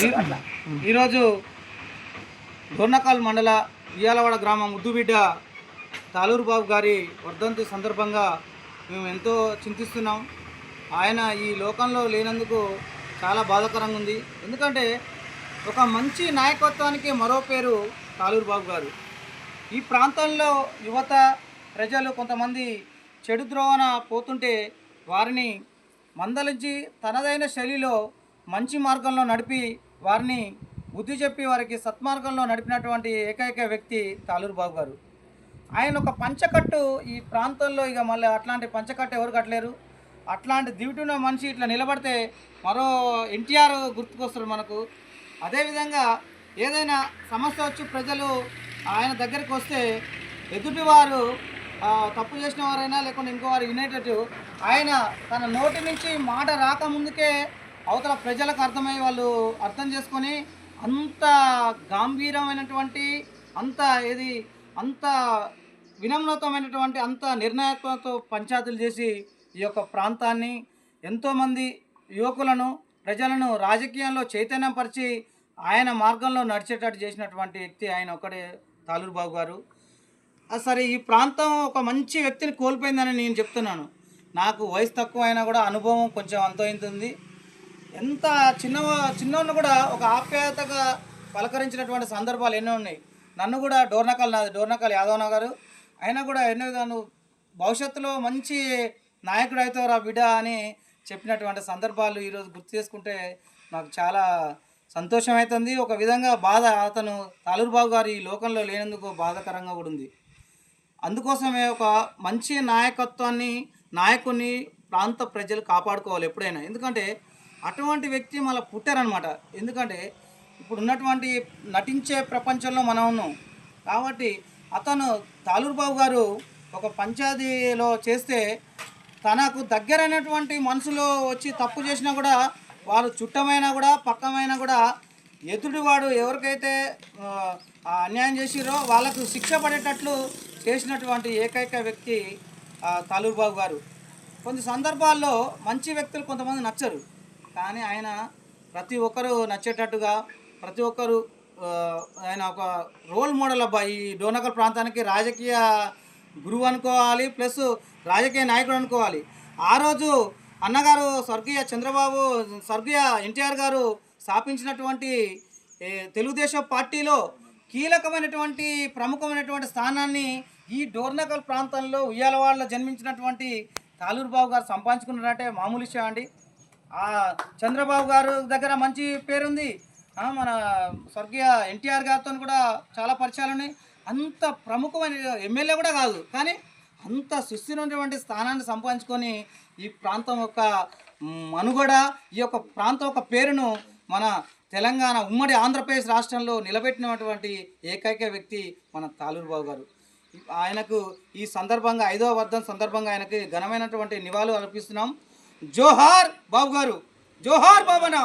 ఈరోజు దొర్నకాల్ మండల ఇయాలవాడ గ్రామం ముద్దుబిడ్డ తాలూరు బాబు గారి వర్ధంతి సందర్భంగా మేము ఎంతో చింతిస్తున్నాం. ఆయన ఈ లోకంలో లేనందుకు చాలా బాధాకరంగా ఉంది. ఎందుకంటే ఒక మంచి నాయకత్వానికి మరో పేరు తాలూరు బాబు గారు. ఈ ప్రాంతంలో యువత ప్రజలు కొంతమంది చెడు ద్రోవన పోతుంటే వారిని మందలించి తనదైన శైలిలో మంచి మార్గంలో నడిపి వారిని బుద్ధి చెప్పి వారికి సత్మార్గంలో నడిపినటువంటి ఏకైక వ్యక్తి తాలూరు బాబు గారు. ఆయన ఒక పంచకట్టు ఈ ప్రాంతంలో ఇక మళ్ళీ అట్లాంటి పంచకట్టు ఎవరు కట్టలేరు. అట్లాంటి దివిటున్న మనిషి ఇట్లా నిలబడితే మరో ఎన్టీఆర్ గుర్తుకొస్తారు మనకు. అదేవిధంగా ఏదైనా సమస్య వచ్చి ప్రజలు ఆయన దగ్గరికి వస్తే ఎదుటివారు వారు తప్పు చేసిన వారైనా లేకుంటే ఇంకో వారు వినేటట్టు ఆయన తన నోటి నుంచి మాట రాకముందుకే అవతల ప్రజలకు అర్థమయ్యి వాళ్ళు అర్థం చేసుకొని అంత గాంభీరమైనటువంటి అంత ఏది అంత వినమ్రతమైనటువంటి అంత నిర్ణయాత్మకతో పంచాయతీలు చేసి ఈ యొక్క ప్రాంతాన్ని ఎంతోమంది యువకులను ప్రజలను రాజకీయంలో చైతన్యపరిచి ఆయన మార్గంలో నడిచేటట్టు చేసినటువంటి వ్యక్తి ఆయన ఒకడే తాలూరు బాబు గారు. సరే ఈ ప్రాంతం ఒక మంచి వ్యక్తిని కోల్పోయిందని నేను చెప్తున్నాను. నాకు వయసు తక్కువ అయినా కూడా అనుభవం కొంచెం అంతో ఎంత చిన్న చిన్నోళ్ళు కూడా ఒక ఆప్యాయతగా పలకరించినటువంటి సందర్భాలు ఎన్నో ఉన్నాయి. నన్ను కూడా డోర్నకల్ నాది డోర్నకల్ యాదవ్ గారు. అయినా కూడా ఎన్నో విధాలు భవిష్యత్తులో మంచి నాయకుడు అవుతావురా బిడ్డ అని చెప్పినటువంటి సందర్భాలు ఈరోజు గుర్తు చేసుకుంటే నాకు చాలా సంతోషం అవుతుంది ఒక విధంగా బాధ అతను తాలూరు బాబు గారు ఈ లోకంలో లేనందుకు బాధాకరంగా కూడా ఉంది. అందుకోసమే ఒక మంచి నాయకత్వాన్ని నాయకుని ప్రాంత ప్రజలు కాపాడుకోవాలి ఎప్పుడైనా. ఎందుకంటే అటువంటి వ్యక్తి మళ్ళీ పుట్టారనమాట ఎందుకంటే ఇప్పుడు ఉన్నటువంటి నటించే ప్రపంచంలో మనం ఉన్నాం. కాబట్టి అతను తాలూరు బాబు గారు ఒక పంచాయతీలో చేస్తే తనకు దగ్గరైనటువంటి మనసులో వచ్చి తప్పు చేసినా కూడా వాళ్ళు చుట్టమైనా కూడా పక్కమైనా కూడా ఎదుటివాడు ఎవరికైతే అన్యాయం చేసిరో వాళ్ళకు శిక్ష పడేటట్లు చేసినటువంటి ఏకైక వ్యక్తి తాలూరు బాబు గారు. కొన్ని సందర్భాల్లో మంచి వ్యక్తులు కొంతమంది నచ్చరు. కానీ ఆయన ప్రతి ఒక్కరు నచ్చేటట్టుగా ప్రతి ఒక్కరు ఆయన ఒక రోల్ మోడల్ అబ్బా. ఈ డోనకల్ ప్రాంతానికి రాజకీయ గురువు అనుకోవాలి ప్లస్ రాజకీయ నాయకుడు అనుకోవాలి. ఆ రోజు అన్నగారు స్వర్గీయ చంద్రబాబు స్వర్గీయ ఎన్టీఆర్ గారు స్థాపించినటువంటి తెలుగుదేశం పార్టీలో కీలకమైనటువంటి ప్రముఖమైనటువంటి స్థానాన్ని ఈ డోర్నకల్ ప్రాంతంలో ఉయ్యాలవాడలో జన్మించినటువంటి తాలూరు బాబు గారు సంపాదించుకున్నారంటే మామూలు విషయం అండి. ఆ చంద్రబాబు గారు దగ్గర మంచి పేరుంది. మన స్వర్గీయ ఎన్టీఆర్ గారితో కూడా చాలా పరిచయాలు ఉన్నాయి. అంత ప్రముఖమైన ఎమ్మెల్యే కూడా కాదు కానీ అంత సుస్థిరమైనటువంటి స్థానాన్ని సంపాదించుకొని ఈ ప్రాంతం యొక్క మనుగడ ఈ యొక్క ప్రాంతం యొక్క పేరును మన తెలంగాణ ఉమ్మడి ఆంధ్రప్రదేశ్ రాష్ట్రంలో నిలబెట్టినటువంటి ఏకైక వ్యక్తి మన తాలూరు బాబు గారు. ఆయనకు ఈ సందర్భంగా ఐదవ వర్ధం సందర్భంగా ఆయనకి ఘనమైనటువంటి నివాళులు అర్పిస్తున్నాం. జోహార్ బాబు గారు జోహార్ బాబనా